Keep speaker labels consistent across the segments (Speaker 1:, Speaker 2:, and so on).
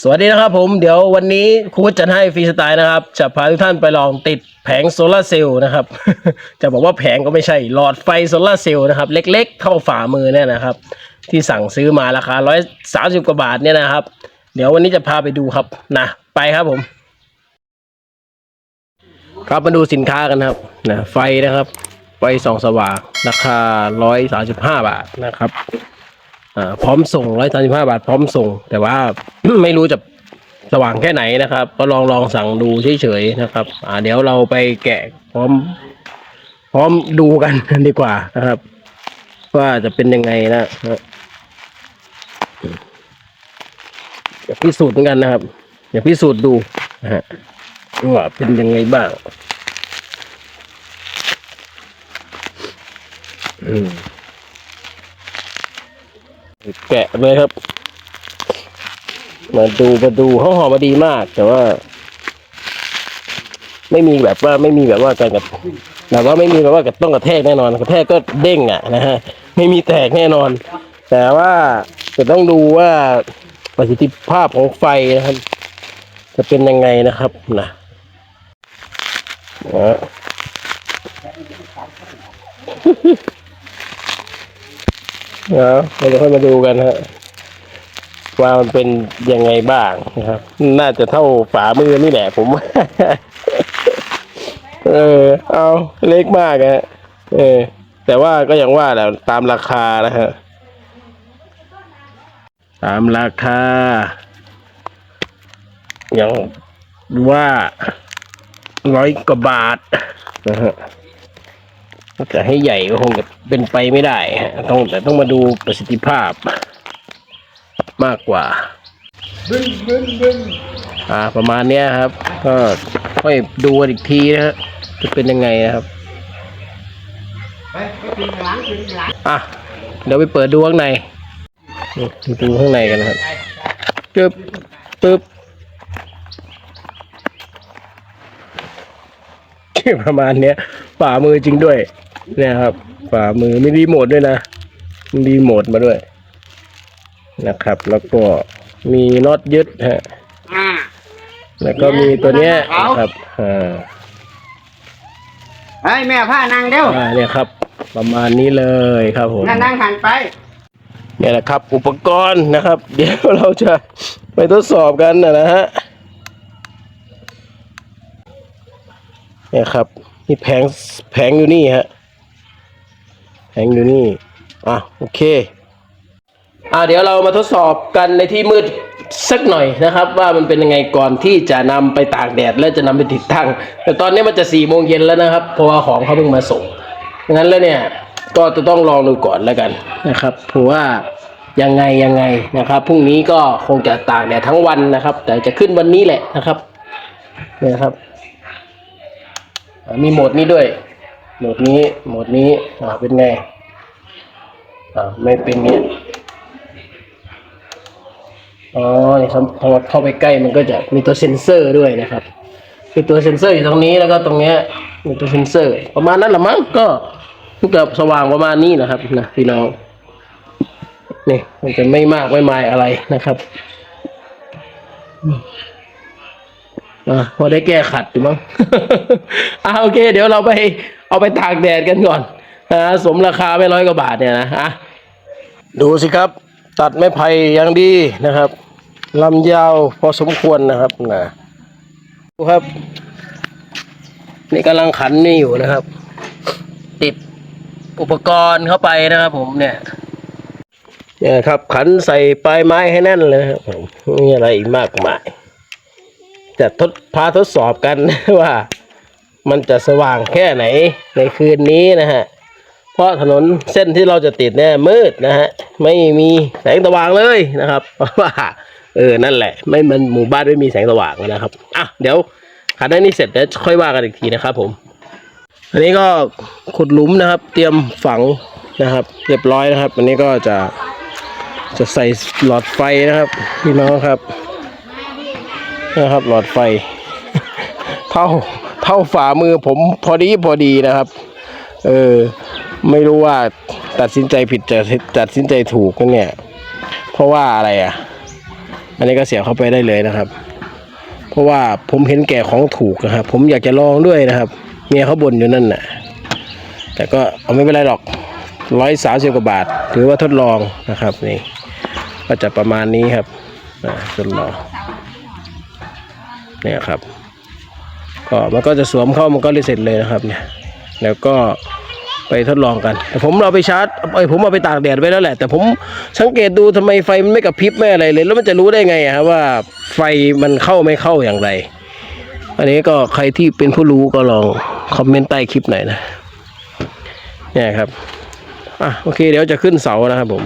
Speaker 1: สวัสดีนะครับผมเดี๋ยววันนี้ครูจะให้ฟรีสไตล์นะครับ จะพาทุกท่านไปลองติดแผงโซลาเซลล์นะครับ จะบอกว่าแผงก็ไม่ใช่หลอดไฟโซลาเซลล์นะครับ เล็กๆ เท่าฝ่ามือเนี่ยนะครับ ที่สั่งซื้อมาราคาร้อยสาสิบกว่าบาทเนี่ยนะครับ เดี๋ยววันนี้จะพาไปดูครับนะไปครับผม ครับมาดูสินค้ากันครับนะไฟนะครับ ไฟส่องสว่างราคาร้อยสาสิบาทนะครับ พร้อมส่งร้อยสาสิบห้าบาทพร้อมส่ง แต่ว่าไม่รู้จะสว่างแค่ไหนนะครับ ก็ลองลองสั่งดูเฉยๆนะครับ อ่า เดี๋ยวเราไปแกะพร้อม พร้อมดูกันดีกว่านะครับ ว่าจะเป็นยังไงนะฮะอย่าพิสูจน์เหมือนกันนะครับ อย่าพิสูจน์ดูนะฮะว่าเป็นยังไงบ้าง อืม แกะเลยครับ มาดูมาดูห้องหอมมาดีมาก แต่ว่า ไม่มีแบบว่าไม่มีแบบว่าการกระแบบว่าไม่มีแบบว่ากระต้องกระแทกแน่นอน กระแทกก็เด้งอะนะฮะไม่มีแตกแน่นอน แต่ว่าจะต้องดูว่าประสิทธิภาพของไฟนะครับ จะเป็นยังไงนะครับนะนะ เดี๋ยวเราจะค่อยมาดูกันฮะว่ามันเป็นยังไงบ้างนะครับ น่าจะเท่าฝ่ามือนี่แหละผมเออ เอาเล็กมากฮะเออ แต่ว่าก็อย่างว่าแหละตามราคานะฮะตามราคาอย่างว่าร้อยกว่าบาทนะฮะ ถ้าจะให้ใหญ่ก็คงจะเป็นไปไม่ได้ฮะต้องแต่ต้องมาดูประสิทธิภาพมากกว่าอ่า ประมาณเนี้ยครับ ก็ค่อยดูอีกทีนะฮะจะเป็นยังไงนะครับอะเดี๋ยวไปเปิดดูข้างในดูข้างในกันนะครับปึ๊บปึ๊บ ประมาณเนี้ยฝ่ามือจริงด้วยเนี่ยครับฝ่ามือมีรีโมทด้วยนะมีรีโมทมาด้วย นะครับ แล้วก็มีน็อตยึดฮะ
Speaker 2: อ่า
Speaker 1: แล้วก็มีตัวเนี้ยนะครับอ่า
Speaker 2: เฮ้ยแม่ผ้านางเร็ว
Speaker 1: อ่าเนี่ยครับ ประมาณนี้เลยครับผม
Speaker 2: นั่งนั่งหันไป
Speaker 1: เนี่ยแหละครับ อุปกรณ์นะครับ เดี๋ยวเราจะไปทดสอบกันนะนะฮะ เนี่ยครับมีแผงแผงอยู่นี่ฮะแผงอยู่นี่อะโอเคอ่าเดี๋ยวเรามาทดสอบกันในที่มืดสักหน่อยนะครับ ว่ามันเป็นยังไงก่อนที่จะนำไปตากแดดและจะนำไปติดตั้ง แต่ตอนนี้มันจะสี่โมงเย็นแล้วนะครับ เพราะว่าของเขาเพิ่งมาส่งงั้นแล้วเนี่ยก็จะต้องลองดูก่อนแล้วกันนะครับเพราะว่ายังไงยังไงนะครับพรุ่งนี้ก็คงจะตากแดดทั้งวันนะครับ แต่จะขึ้นวันนี้แหละนะครับนี่ยนะครับ มีโหมดนี้ด้วย โหมดนี้ โหมดนี้อ่าเป็นไงอ่าไม่เป็นเงี้ยอ๋อนี่ครับพอเข้าไปใกล้มันก็จะมีตัวเซ็นเซอร์ด้วยนะครับ มีตัวเซ็นเซอร์อยู่ตรงนี้แล้วก็ตรงเนี้ยมีตัวเซ็นเซอร์ ประมาณนั้นละมั้งก็มันจะสว่างประมาณนี้นะครับนะพี่น้องนี่มันจะไม่มากไม่มายอะไรนะครับ อะพอได้แก้ขัดอยู่มั้ง อะโอเค เดี๋ยวเราไปเอาไปตากแดดกันก่อนนะสมราคาไม่ร้อยกว่าบาทเนี่ยนะอะดูสิครับ ตัดไม้ไผ่อย่างดีนะครับลำยาวพอสมควรนะครับนะดูครับ นี่กำลังขันนี่อยู่นะครับ ติดอุปกรณ์เข้าไปนะครับ ผมเนี่ยเนี่ยครับ ขันใส่ปลายไม้ให้แน่นเลยครับผมมีอะไรอีกมากมาย จะทดพาทดสอบกัน ว่ามันจะสว่างแค่ไหนในคืนนี้นะฮะ เพราะถนนเส้นที่เราจะติดเนี่ยมืดนะฮะ ไม่มีแสงสว่างเลยนะครับเพราะว่าเออนั่นแหละ ไม่มันหมู่บ้านไม่มีแสงสว่างนะครับอะเดี๋ยวขันได้นี่เสร็จแล้วค่อยว่ากันอีกทีนะครับ ผม อันนี้ก็ขุดหลุมนะครับ เตรียมฝังนะครับ เรียบร้อยนะครับ อันนี้ก็จะจะใส่หลอดไฟนะครับพี่น้องครับ นะครับ หลอดไฟ เท่าเท่าฝ่ามือผมพอดีพอดีนะครับ เออ ไม่รู้ว่าตัดสินใจผิดจะตัดสินใจถูกกันเนี่ย เพราะว่าอะไรอะ อันนี้ก็เสียบเข้าไปได้เลยนะครับ เพราะว่าผมเห็นแก่ของถูกนะครับ ผมอยากจะลองด้วยนะครับ เมียเขาบ่นอยู่นั่นน่ะ แต่ก็เอาไม่เป็นไรหรอกร้อยสามสิบกว่าบาท ถือว่าทดลองนะครับนี่ก็จะประมาณนี้ครับทดลอง เนี่ยครับ ก็มันก็จะสวมเข้ามันก็เลยเสร็จเลยนะครับ เนี่ย แล้วก็ไปทดลองกันแต่ผมเอาไปชาร์จเอ้ยผมเอาไปตากแดดไว้แล้วแหละ แต่ผมสังเกตดูทำไมไฟมันไม่กระพริบไม่อะไรเลย แล้วมันจะรู้ได้ไงอะครับว่าไฟมันเข้าไม่เข้าอย่างไร อันนี้ก็ใครที่เป็นผู้รู้ก็ลองคอมเมนต์ใต้คลิปหน่อยนะเนี่ยครับอะโอเคเดี๋ยวจะขึ้นเสานะครับผม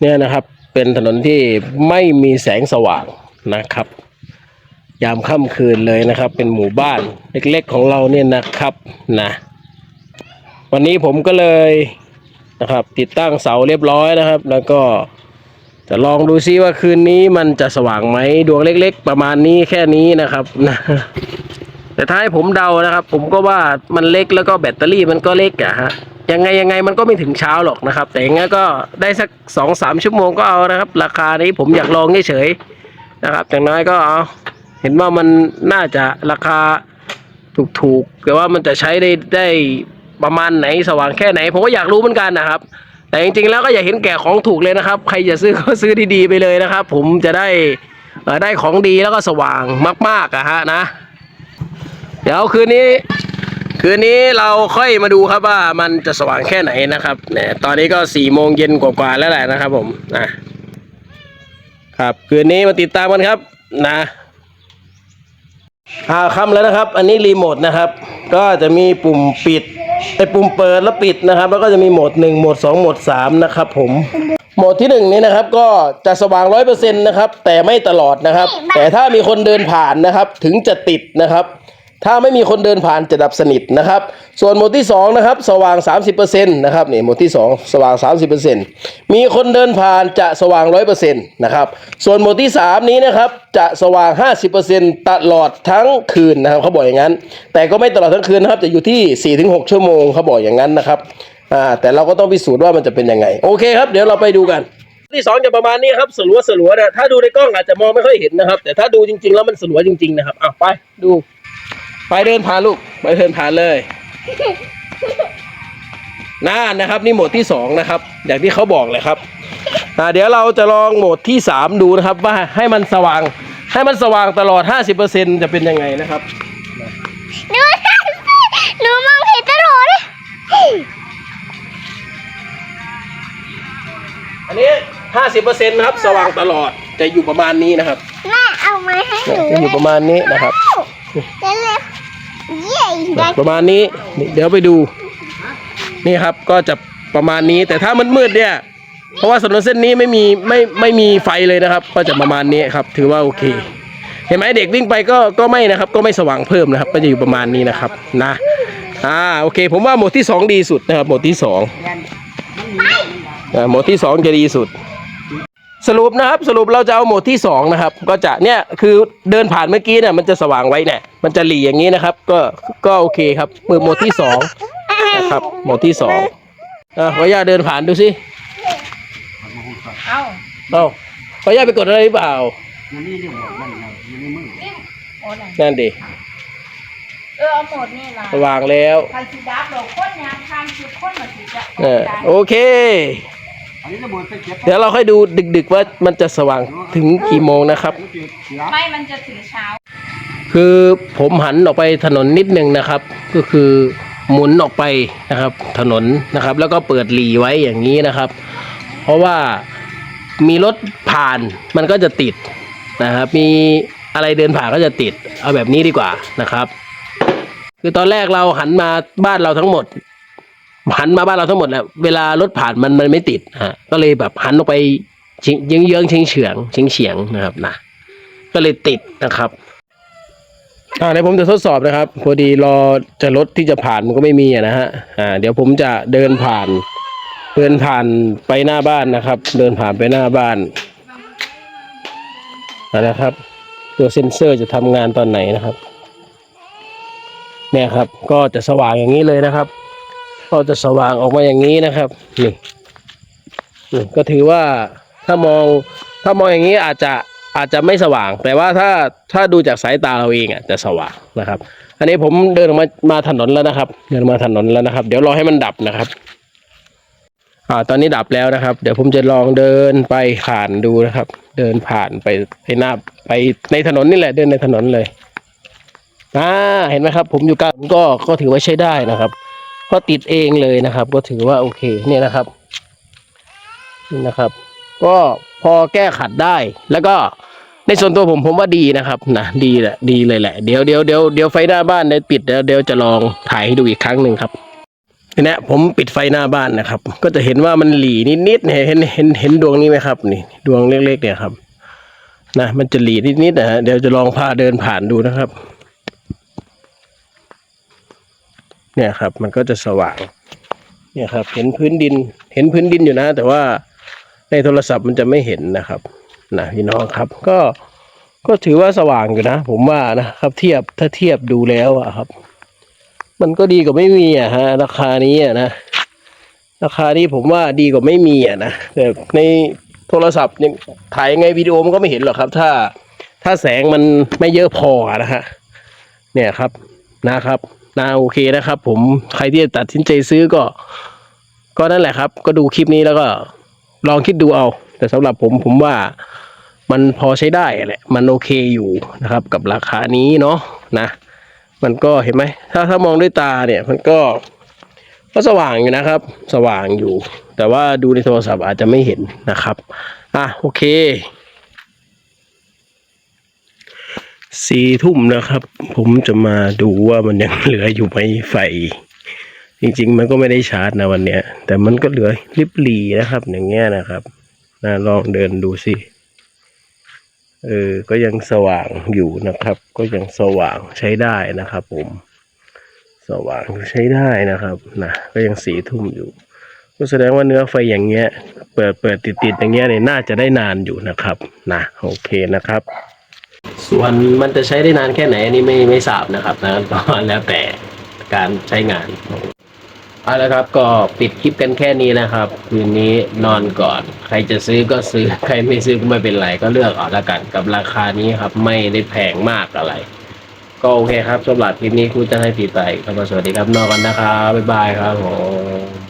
Speaker 1: เนี่ยนะครับเป็นถนนที่ไม่มีแสงสว่างนะครับ ยามค่ำคืนเลยนะครับ เป็นหมู่บ้านเล็กๆของเราเนี่ยนะครับนะวันนี้ผมก็เลยนะครับ ติดตั้งเสาเรียบร้อยนะครับ แล้วก็จะลองดูซิว่าคืนนี้มันจะสว่างไหมดวงเล็ก ๆ ประมาณนี้แค่นี้นะครับนะแต่ถ้าให้ผมเดานะครับ ผมก็ว่ามันเล็กแล้วก็แบตเตอรี่มันก็เล็กอะฮะยังไงยังไงมันก็ไม่ถึงเช้าหรอกนะครับ แต่ยังไงก็ได้สักสองสามชั่วโมงก็เอานะครับ ราคานี้ผมอยากลองเฉยๆนะครับอย่างน้อยก็เอา เห็นว่ามันน่าจะราคาถูกๆแต่ว่ามันจะใช้ได้ได้ประมาณไหนสว่างแค่ไหน ผมก็อยากรู้เหมือนกันนะครับ แต่จริงๆแล้วก็อย่าเห็นแก่ของถูกเลยนะครับ ใครจะซื้อก็ซื้อดีๆไปเลยนะครับ ผมจะได้ได้ของดีแล้วก็สว่างมากๆอะฮะนะ เดี๋ยวคืนนี้ คืนนี้เราค่อยมาดูครับว่ามันจะสว่างแค่ไหนนะครับเนี่ยตอนนี้ก็สี่โมงเย็นกว่าๆแล้วแหละนะครับ ผมนะครับคืนนี้มาติดตามกันครับนะ อ่าคำแล้วนะครับ อันนี้รีโมทนะครับ ก็จะมีปุ่มปิดไอ้ปุ่มเปิดแล้วปิดนะครับ แล้วก็จะมีโหมดหนึ่งโหมดสองโหมดสามนะครับผมโหมดที่หนึ่งนี้นะครับก็จะสว่างร้อยเปอร์เซ็นต์นะครับ แต่ไม่ตลอดนะครับ แต่ถ้ามีคนเดินผ่านนะครับ ถึงจะติดนะครับ ถ้าไม่มีคนเดินผ่านจะดับสนิทนะครับ ส่วนหมวดที่2นะครับสว่าง 30%นะครับนี่หมวดที่ 2 สว่าง 30%มีคนเดินผ่านจะสว่าง 100%นะครับส่วนหมวดที่ 3 นี้นะครับจะสว่าง 50%ตลอดทั้งคืนนะครับเขาบอกอย่างนั้น แต่ก็ไม่ตลอดทั้งคืนนะครับจะอยู่ที่ 4-6 ชั่วโมงเขาบอกอย่างนั้นนะครับอ่าแต่เราก็ต้องพิสูจน์ว่ามันจะเป็นยังไงโอเคครับเดี๋ยวเราไปดูกันที่สองจะประมาณนี้ครับสลัวสลัวนะถ้าดูในกล้องอาจจะมองไม่ค่อยเห็นนะครับ แต่ถ้าดูจริง ๆ แล้วมันสลัวจริง ๆ นะครับอะไปดู ไปเดินผ่านลูก ไปเดินผ่านเลยน่านะครับ นี่โหมดที่สองนะครับ อย่างที่เขาบอกเลยครับอ่าเดี๋ยวเราจะลองโหมดที่สามดูนะครับ ว่าให้มันสว่าง ให้มันสว่างตลอด 50%จะเป็นยังไงนะครับ
Speaker 2: หนูหนูมองเห็นตลอดเลย
Speaker 1: อันนี้ 50%นะครับ สว่างตลอดจะอยู่ประมาณนี้นะครับ
Speaker 2: แม่เอามาให้หนู
Speaker 1: จะอยู่ประมาณนี้นะครับ
Speaker 2: เร็วๆเย้ ได้
Speaker 1: ประมาณนี้นี่เดี๋ยวไปดู นี่ครับก็จะประมาณนี้ แต่ถ้ามันมืดเนี่ย เพราะว่าถนนเส้นนี้ไม่มีไม่ไม่มีไฟเลยนะครับ ก็จะประมาณนี้ครับ ถือว่าโอเค เห็นไหมเด็กวิ่งไปก็ก็ไม่นะครับ ก็ไม่สว่างเพิ่มนะครับ ก็จะอยู่ประมาณนี้นะครับนะอ่าโอเค ผมว่าโหมดที่สองดีสุดนะครับโหมดที่สองอ่าโหมดที่สองจะดีสุด สรุปนะครับสรุปเราจะเอาโหมดที่สองนะครับก็จะเนี่ยคือเดินผ่านเมื่อกี้เนี่ยมันจะสว่างไว้เนี่ยมันจะหลีอย่างนี้นะครับ ก็ก็โอเคครับมือโหมดที่สองนะครับโหมดที่สองอะขออนุญาตเดินผ่านดูสิ
Speaker 3: เอ้า
Speaker 1: เอ้าขออนุญาตไปกดอะไรหรือเปล่า
Speaker 3: มันนี่เรื่องหมดมันไงอยู่ในมือ
Speaker 4: โอ้ไหน
Speaker 1: นั่นดิ
Speaker 4: เออเอาหมดนี่ล่ะ
Speaker 1: สว่างแล้ว
Speaker 4: ใครสิดับดอกคนยางทานชุดคนมาสิจะ
Speaker 1: เออโอเค
Speaker 3: อันนี้ระเบิดไปเก็บ
Speaker 1: เดี๋ยวเราค่อยดูดึก ๆ ว่ามันจะสว่างถึงกี่โมงนะครับ
Speaker 3: มันเก็บเสีย
Speaker 4: ไม่มันจะถึงเช้า
Speaker 1: คือผมหันออกไปถนนนิดนึงนะครับ ก็คือหมุนออกไปนะครับ ถนนนะครับ แล้วก็เปิดหลีไว้อย่างนี้นะครับ เพราะว่ามีรถผ่านมันก็จะติดนะครับ มีอะไรเดินผ่านก็จะติด เอาแบบนี้ดีกว่านะครับ คือตอนแรกเราหันมาบ้านเราทั้งหมด หันมาบ้านเราทั้งหมดแหละเวลารถผ่านมันมันไม่ติดฮะก็เลยแบบหันออกไปเยื้องเยื้องเฉียงเฉียงเฉียงเฉียงนะครับนะก็เลยติดนะครับอ่าเดี๋ยวผมจะทดสอบนะครับ พอดีรอจะรถที่จะผ่านมันก็ไม่มีนะฮะอ่าเดี๋ยวผมจะเดินผ่านเดินผ่านไปหน้าบ้านนะครับ เดินผ่านไปหน้าบ้านนะครับ ตัวเซ็นเซอร์จะทำงานตอนไหนนะครับ เนี่ยครับ ก็จะสว่างอย่างนี้เลยนะครับ ก็จะสว่างออกมาอย่างนี้นะครับนี่นี่ก็ถือว่าถ้ามองถ้ามองอย่างนี้อาจจะอาจจะไม่สว่าง แต่ว่าถ้าถ้าดูจากสายตาเราเองอะจะสว่างนะครับ อันนี้ผมเดินออกมามาถนนแล้วนะครับ เดินมาถนนแล้วนะครับ เดี๋ยวรอให้มันดับนะครับอ่าตอนนี้ดับแล้วนะครับ เดี๋ยวผมจะลองเดินไปผ่านดูนะครับ เดินผ่านไปไปหน้าไปในถนนนี่แหละเดินในถนนเลยอ่าเห็นไหมครับ ผมอยู่กลางก็ก็ถือว่าใช้ได้นะครับ ก็ติดเองเลยนะครับ ก็ถือว่าโอเคเนี่ยนะครับนี่นะครับ ก็พอแก้ขัดได้ แล้วก็ในส่วนตัวผมผมว่าดีนะครับนะดีแหละดีเลยแหละเดี๋ยวเดี๋ยวเดี๋ยวเดี๋ยวไฟหน้าบ้านเดี๋ยวปิดเดี๋ยวเดี๋ยวจะลองถ่ายให้ดูอีกครั้งหนึ่งครับทีเนี้ยผมปิดไฟหน้าบ้านนะครับ ก็จะเห็นว่ามันหลีนิดๆเนี่ยเห็นเห็นเห็นดวงนี้ไหมครับ นี่ ดวงเล็กๆเนี่ยครับนะมันจะหลีนิดๆนะฮะเดี๋ยวจะลองพาเดินผ่านดูนะครับ เนี่ยครับ มันก็จะสว่าง เนี่ยครับ เห็นพื้นดิน เห็นพื้นดินอยู่นะ แต่ว่าในโทรศัพท์มันจะไม่เห็นนะครับนะพี่น้องครับ ก็ก็ถือว่าสว่างอยู่นะ ผมว่านะครับ เทียบถ้าเทียบดูแล้วอะครับ มันก็ดีกว่าไม่มีอะฮะ ราคานี้อะนะราคานี้ผมว่าดีกว่าไม่มีอะนะแต่ในโทรศัพท์ยังถ่ายไงวิดีโอมันก็ไม่เห็นหรอกครับ ถ้าถ้าแสงมันไม่เยอะพออะนะฮะเนี่ยครับนะครับ นาโอเคนะครับ ผมใครที่จะตัดสินใจซื้อก็ ก็นั่นแหละครับ ก็ดูคลิปนี้แล้วก็ ลองคิดดูเอา แต่สำหรับผมผมว่ามันพอใช้ได้แหละ มันโอเคอยู่นะครับ กับราคานี้เนาะนะ มันก็เห็นไหมถ้าถ้ามองด้วยตาเนี่ย มันก็ก็สว่างอยู่นะครับ สว่างอยู่ แต่ว่าดูในโทรศัพท์อาจจะไม่เห็นนะครับ อะโอเค สี่ทุ่มนะครับ ผมจะมาดูว่ามันยังเหลืออยู่ไหมไฟ จริงๆ มันก็ไม่ได้ชาร์จนะวันเนี้ย แต่มันก็เหลือริบหลีนะครับ อย่างเงี้ยนะครับนะลองเดินดูสิเออ ก็ยังสว่างอยู่นะครับ ก็ยังสว่างใช้ได้นะครับ ผม สว่างใช้ได้นะครับนะก็ยังสีทุ่มอยู่ ก็แสดงว่าเนื้อไฟอย่างเงี้ย เปิดเปิดติดติดอย่างเงี้ยเนี่ยน่าจะได้นานอยู่นะครับ นะโอเคนะครับ ส่วนมันจะใช้ได้นานแค่ไหนอันนี้ไม่ไม่ทราบนะครับนะก็แล้วแต่การใช้งานเอาละครับก็ปิดคลิปกันแค่นี้นะครับ คืนนี้นอนก่อน ใครจะซื้อก็ซื้อใครไม่ซื้อก็ไม่เป็นไรก็เลือกเอาละกัน กับราคานี้ครับ ไม่ได้แพงมากอะไร ก็โอเคครับสำหรับคลิปนี้คุณจะให้ปีไปครับสวัสดีครับนอนกันนะครับบ๊ายบายครับผม